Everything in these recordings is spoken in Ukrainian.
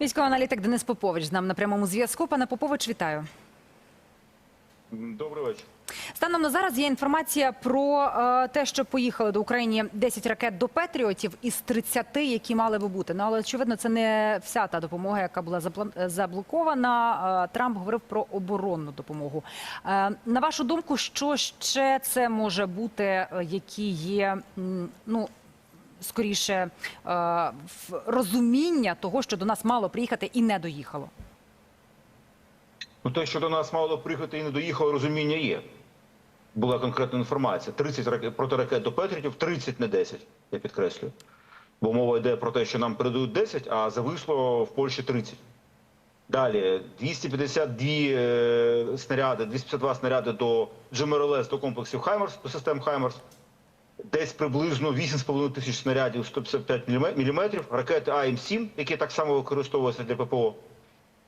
Військовий аналітик Денис Попович з нами на прямому зв'язку. Пане Попович, вітаю. Добрий вечір. Станом на зараз є інформація про е, те, що поїхали до України 10 ракет до Петріотів із 30, які мали би бути. Ну але очевидно, це не вся та допомога, яка була заблокована. Е, Трамп говорив про оборонну допомогу. Е, на вашу думку, що ще це може бути, е, які є ну. Скоріше е, розуміння того, що до нас мало приїхати і не доїхало. Ну, те, що до нас мало приїхати і не доїхало, розуміння є. Була конкретна інформація. 30 ракет, протиракет до Петрітів, 30, не 10, я підкреслюю. Бо мова йде про те, що нам передають 10, а зависло в Польщі 30. Далі 252 е, снаряди, 252 снаряди до GMRLS, до комплексів Хаймерс, до систем Хаймерс. Десь приблизно 8,5 тисяч снарядів 155 мм, ракети АМ-7, які так само використовуються для ППО.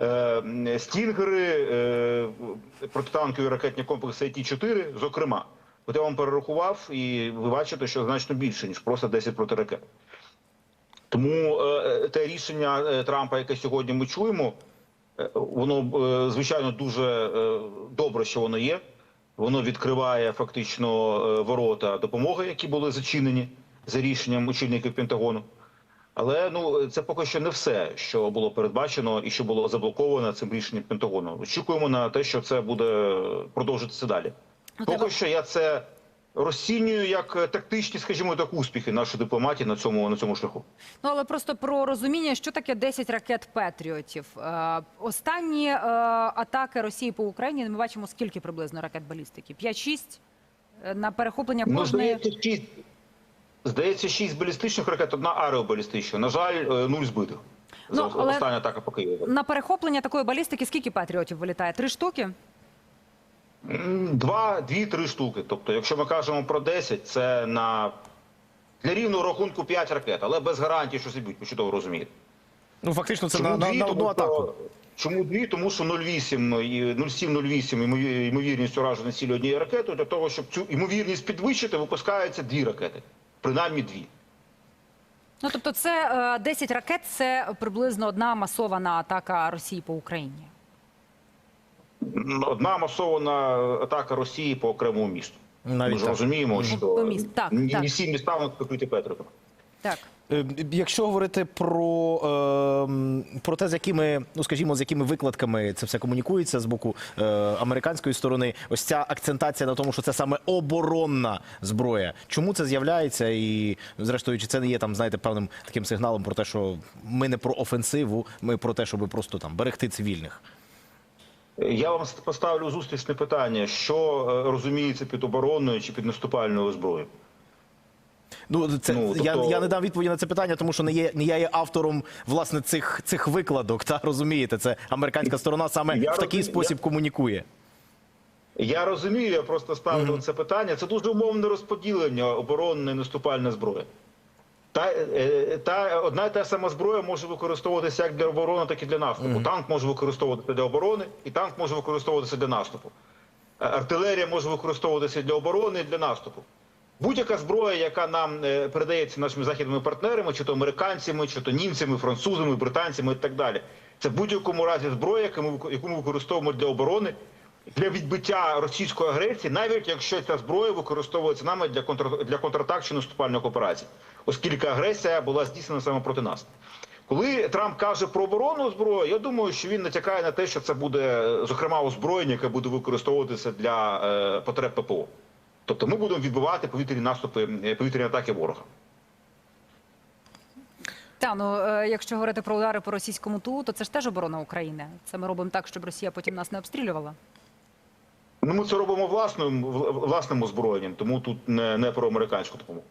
Е, Стінгери, е, протитанкові ракетні комплекси АТ-4, зокрема. От я вам перерахував, і ви бачите, що значно більше, ніж просто 10 протиракет. Тому е, те рішення Трампа, яке сьогодні ми чуємо, воно звичайно дуже добре, що воно є. Воно відкриває фактично е, ворота допомоги, які були зачинені за рішенням очільників Пентагону. Але ну це поки що не все, що було передбачено і що було заблоковано цим рішенням Пентагону. Очікуємо на те, що це буде продовжитися далі. Ну, Поки що я це розцінюю як е, тактичні, скажімо так, успіхи нашої дипломатії на цьому на цьому шляху. Ну але просто про розуміння, що таке 10 ракет Петріотів. Е, останні е, атаки Росії по Україні. Ми бачимо скільки приблизно ракет балістики? 5-6 Е, на перехоплення Ну, здається, шість, здається, шість балістичних ракет, одна аеробалістична. На жаль, е, нуль збитих. Ну, За але- остання атака по Києву. На перехоплення такої балістики скільки Петріотів вилітає? Три штуки? Два, дві-три штуки. Тобто, якщо ми кажемо про 10, це на для рівного рахунку 5 ракет, але без гарантії, що зіб'ють, ви чудово розумієте. Ну фактично це на, на, дві? на одну Тому атаку. Чому дві? Тому що 0,8 і 0,7-0,8 ймовірність ураження цілі однієї ракети. Для того, щоб цю ймовірність підвищити, випускаються дві ракети. Принаймні дві. Ну тобто, це е, 10 ракет це приблизно одна масована атака Росії по Україні. Одна масована атака Росії по окремому місту. Навіть Ми ж так. розуміємо, що По місту. Так, ні, так. ні всі міста вони покриті Петриком. Так. Е, Якщо говорити про, ем, про те, з якими, ну скажімо, з якими викладками це все комунікується з боку е, американської сторони, ось ця акцентація на тому, що це саме оборонна зброя. Чому це з'являється? І зрештою, чи це не є там, знаєте, певним таким сигналом про те, що ми не про офенсиву, ми про те, щоб просто там берегти цивільних. Я вам поставлю зустрічне питання: що е, розуміється під оборонною чи під наступальною зброєю? Ну, це Ну, я, тобто- я не дам відповіді на це питання, тому що не є не я є автором власне цих цих викладок. Та розумієте, це американська сторона саме Я в такий розумію, спосіб я- комунікує. Я розумію, я просто ставлю це питання. Це дуже умовне розподілення оборонної наступальної зброї. Та, е, та одна і та сама зброя може використовуватися як для оборони, так і для наступу. Танк може використовуватися для оборони, і танк може використовуватися для наступу. Е, Артилерія може використовуватися для оборони і для наступу. Будь-яка зброя, яка нам е, передається нашими західними партнерами, чи то американцями, чи то німцями, французами, британцями і так далі. Це в будь-якому разі зброя, яку ми, яку ми використовуємо для оборони, для відбиття російської агресії, навіть якщо ця зброя використовується нами для контр для контратак чи наступальних операцій, оскільки агресія була здійснена саме проти нас. Коли Трамп каже про оборонну зброю, я думаю, що він натякає на те, що це буде зокрема озброєння, яке буде використовуватися для е, потреб ППО. Тобто ми будемо відбивати повітряні наступи, е, повітряні атаки ворога. Та ну е, якщо говорити про удари по російському ту, то це ж теж оборона України. Це ми робимо так, щоб Росія потім нас не обстрілювала. Ну, ми це робимо власним власним озброєнням, тому тут не, не про американську допомогу.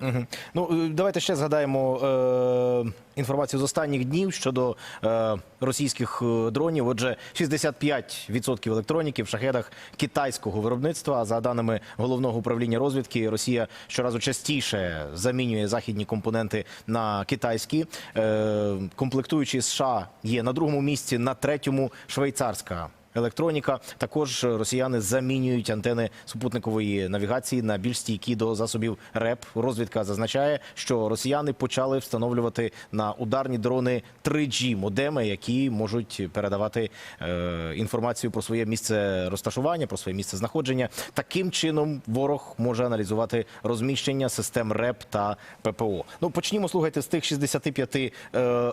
Угу. Ну е, давайте ще згадаємо е, інформацію з останніх днів щодо е, російських е, дронів. Отже, 65% електроніки в шахедах китайського виробництва. За даними головного управління розвідки, Росія щоразу частіше замінює західні компоненти на китайські. Е, комплектуючі США є на другому місці, на третьому швейцарська електроніка. Також росіяни замінюють антени супутникової навігації на більш стійкі до засобів РЕП. Розвідка зазначає, що росіяни почали встановлювати на ударні дрони 3G модеми, які можуть передавати е, інформацію про своє місце розташування, про своє місце знаходження. Таким чином ворог може аналізувати розміщення систем РЕП та ППО. Ну почнімо слухайте з тих 65 е,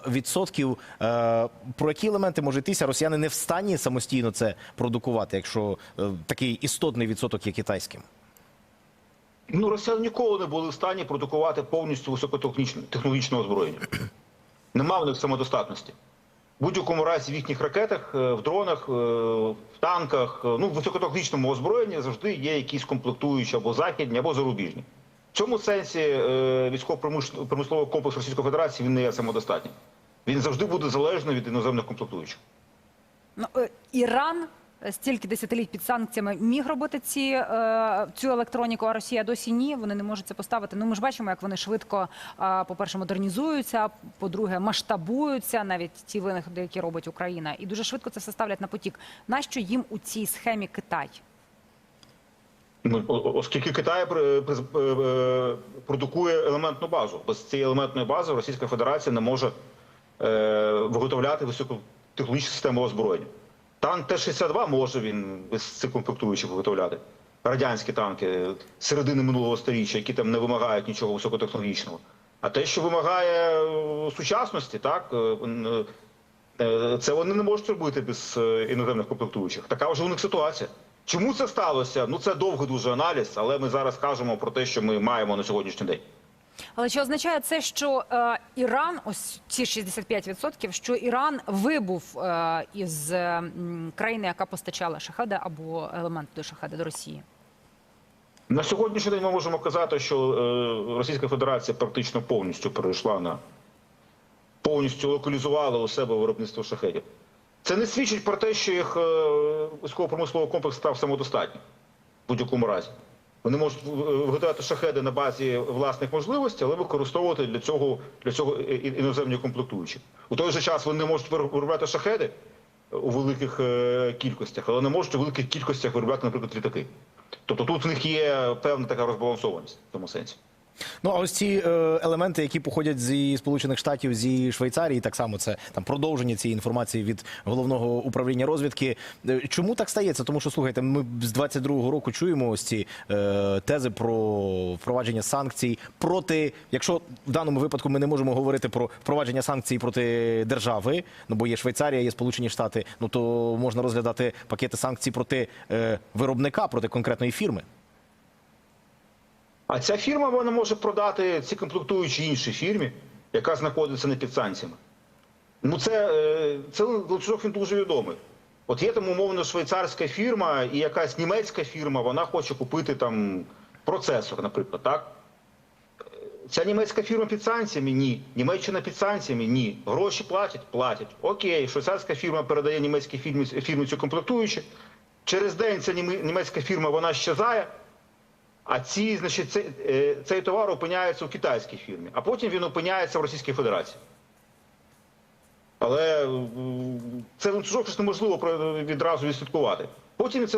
відсотків. Е, про які елементи може йтися? Росіяни не в стані самостійно це продукувати, якщо е, такий істотний відсоток є китайським. Ну, росіяни ніколи не були в стані продукувати повністю високотехнологічне озброєння. Нема в них самодостатності. В будь-якому разі в їхніх ракетах, е, в дронах, е, в танках, ну, в високотехнічному озброєнні завжди є якісь комплектуючі або західні, або зарубіжні. В цьому сенсі військово-промисловий комплекс Російської Федерації він не є самодостатнім. Він завжди буде залежний від іноземних комплектуючих. Ну, е, Іран е, стільки десятиліть під санкціями міг робити ці, е, цю електроніку, а Росія досі ні. Вони не можуть це поставити. Ну ми ж бачимо, як вони швидко, е, по-перше, модернізуються, по-друге, масштабуються, навіть ті винаходи, які робить Україна, і дуже швидко це все ставлять на потік. Нащо їм у цій схемі Китай? Ну, оскільки Китай продукує елементну базу. Без цієї елементної бази Російська Федерація не може виготовляти високотехнологічну систему озброєння. Танк Т-62 може він без цих комплектуючих виготовляти. Радянські танки середини минулого століття, які там не вимагають нічого високотехнологічного. А те, що вимагає е, сучасності, так е, е, це вони не можуть робити без іноземних комплектуючих. Така вже у них ситуація. Чому це сталося? Ну це довгий дуже аналіз, але ми зараз кажемо про те, що ми маємо на сьогоднішній день. Але чи означає це, що Іран, ось ці 65%, що Іран вибув е, із країни, яка постачала шахеди або елемент до шахеди до Росії? На сьогоднішній день ми можемо казати, що е, Російська Федерація практично повністю перейшла на повністю локалізувала у себе виробництво шахедів. Це не свідчить про те, що їх е, військово-промисловий комплекс став самодостатнім в будь-якому разі. Вони можуть е, виготовляти шахеди на базі власних можливостей, але використовувати для цього, для цього іноземні комплектуючі. У той же час вони можуть виробляти шахеди у великих е, кількостях, але не можуть у великих кількостях виробляти, наприклад, літаки. Тобто тут в них є певна така розбалансованість в тому сенсі. Ну а ось ці е, елементи, які походять зі Сполучених Штатів, зі Швейцарії, так само це там продовження цієї інформації від головного управління розвідки. Е, Чому так стається? Тому що слухайте, ми з 22-го року чуємо ось ці е, тези про впровадження санкцій проти, якщо в даному випадку ми не можемо говорити про впровадження санкцій проти держави, ну бо є Швейцарія, є Сполучені Штати, ну то можна розглядати пакети санкцій проти виробника, проти конкретної фірми. А ця фірма вона може продати ці комплектуючі іншій фірмі, яка знаходиться не під санкціями. Ну це, е, це ланцюжок він дуже відомий. От є там умовно швейцарська фірма і якась німецька фірма, вона хоче купити там процесор, наприклад, так? Ця німецька фірма під санкціями? Ні. Німеччина під санкціями? Ні. Гроші платять? Платять. Окей, швейцарська фірма передає німецькій фірмі, фірмі цю комплектуючі. Через день ця німецька фірма вона щезає, а ці, значить, цей, е, цей товар опиняється у китайській фірмі, а потім він опиняється в Російській Федерації. Але це ланцюжок ж неможливо відразу відслідкувати. Потім, це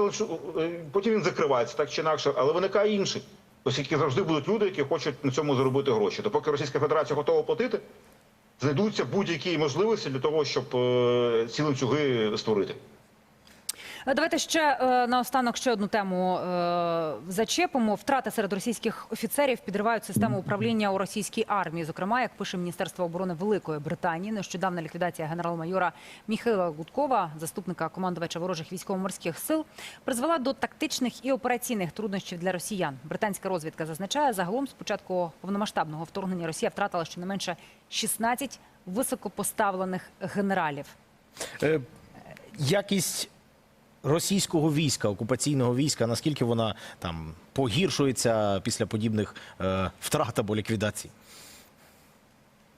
е, потім він закривається так чи інакше, але виникає інший. Оскільки завжди будуть люди, які хочуть на цьому заробити гроші. Допоки Російська Федерація готова платити, знайдуться будь-які можливості для того, щоб е, ці ланцюги створити. Е, Давайте ще е, наостанок ще одну тему е, зачепимо. Втрати серед російських офіцерів підривають систему управління у російській армії. Зокрема, як пише Міністерство оборони Великої Британії, нещодавна ліквідація генерал-майора Міхайла Гудкова, заступника командувача ворожих військово-морських сил, призвела до тактичних і операційних труднощів для росіян. Британська розвідка зазначає, загалом з початку повномасштабного вторгнення Росія втратила щонайменше 16 високопоставлених генералів. Якість російського війська, окупаційного війська, наскільки вона там погіршується після подібних е, втрат або ліквідацій?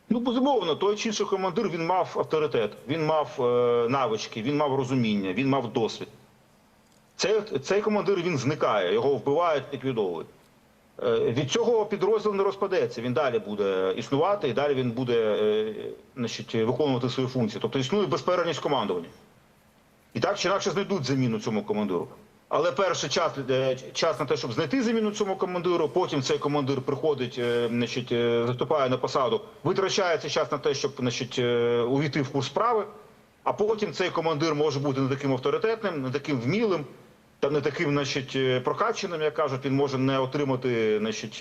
Ну, безумовно, той чи інший командир він мав авторитет, він мав е, навички, він мав розуміння, він мав досвід. Цей, цей командир він зникає, його вбивають, ліквідовують. Е, від цього підрозділ не розпадеться, він далі буде існувати і далі він буде е, значить, виконувати свої функції. Тобто існує безперервність командування. І так чи інакше знайдуть заміну цьому командиру. Але перший час, е, час на те, щоб знайти заміну цьому командиру, потім цей командир приходить, е, значить, е, заступає на посаду, витрачається час на те, щоб значить, увійти в курс справи, а потім цей командир може бути не таким авторитетним, не таким вмілим, та не таким, значить, прокаченим, як кажуть, він може не отримати, значить,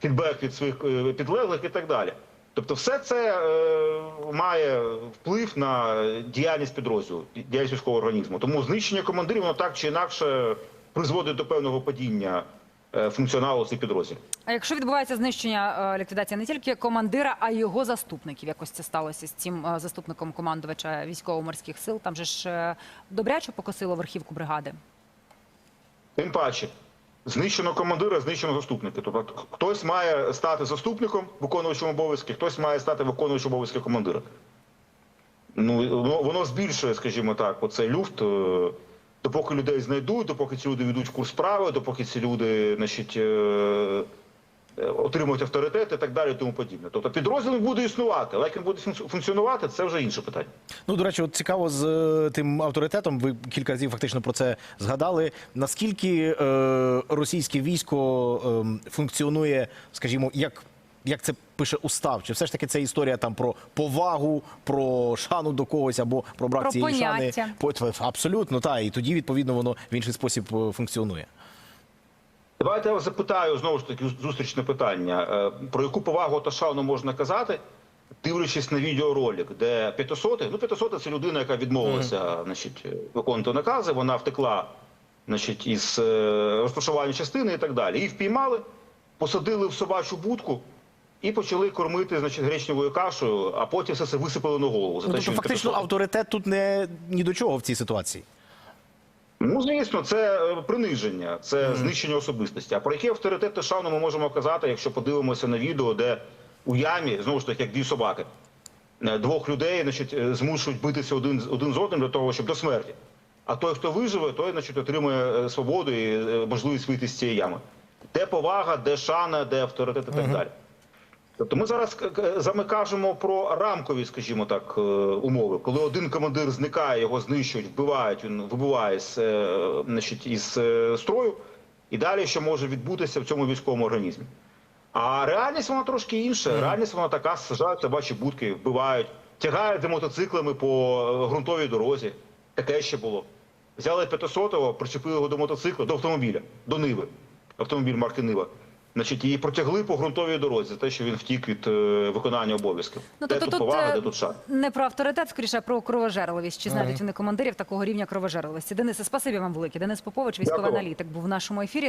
фідбек від своїх підлеглих і так далі. Тобто, все це е, має вплив на діяльність підрозділу, діяльність військового організму. Тому знищення командирів воно так чи інакше призводить до певного падіння е, функціоналу цих підрозділів. А якщо відбувається знищення е, ліквідація не тільки командира, а й його заступників, якось це сталося з цим е, заступником командувача військово-морських сил, там же ж е, добряче покосило верхівку бригади. Тим паче, знищено командира, знищено заступники. Тобто хтось має стати заступником, виконуючим обов'язки, хтось має стати виконуючим обов'язки командира. Ну, воно, збільшує, скажімо так, оцей люфт. е, Допоки людей знайдуть, допоки ці люди ведуть курс справи, допоки ці люди значить, е, отримують авторитет і так далі, і тому подібне. Тобто підрозділ буде існувати, але як він буде функціонувати, це вже інше питання. Ну, до речі, от цікаво з е, тим авторитетом. Ви кілька разів фактично про це згадали. Наскільки е, російське військо е, функціонує, скажімо, як, як це пише устав? Чи все ж таки це історія там про повагу, про шану до когось або про брак Про цієї поняття. шани? Абсолютно, так. І тоді, відповідно, воно в інший спосіб е, функціонує. Давайте я вас запитаю знову ж таки зустрічне питання. Е, Про яку повагу та шану можна казати, дивлячись на відеоролик, де 500, ну 500 це людина, яка відмовилася значить, е, виконувати накази, вона втекла значить, із е, розташування частини і так далі. Її впіймали, посадили в собачу будку. І почали кормити значить, гречневою кашею, а потім все це висипали на голову. За Ну, те, тобто, що фактично, авторитет тут не ні до чого в цій ситуації. Ну, звісно, це е, приниження, це знищення особистості. А про який авторитет та шану ми можемо казати, якщо подивимося на відео, де у ямі, знову ж таки, як дві собаки, е, двох людей значить, е, змушують битися один, один з одним для того, щоб до смерті. А той, хто виживе, той значить, отримує свободу і можливість вийти з цієї ями. Де повага, де шана, де авторитет і так далі. Тобто ми зараз вами кажемо про рамкові, скажімо так, е, умови, коли один командир зникає, його знищують, вбивають, він вибуває з, е, значить, із е, строю, і далі що може відбутися в цьому військовому організмі. А реальність вона трошки інша. Реальність вона така: сажають собачі будки, вбивають, тягають за мотоциклами по ґрунтовій дорозі. Таке ще було. Взяли 500-го, причепили його до мотоцикла, до автомобіля, до Ниви. Автомобіль марки Нива. Значить, її протягли по ґрунтовій дорозі за те, що він втік від е, виконання обов'язків. Ну, де тобто тут повага, е, де тут шар не про авторитет, скоріше, а про кровожерливість. Чи знайдуть вони командирів такого рівня кровожерливості? Денисе, спасибі вам велике. Денис Попович, військовий Дякую. аналітик, був в нашому ефірі.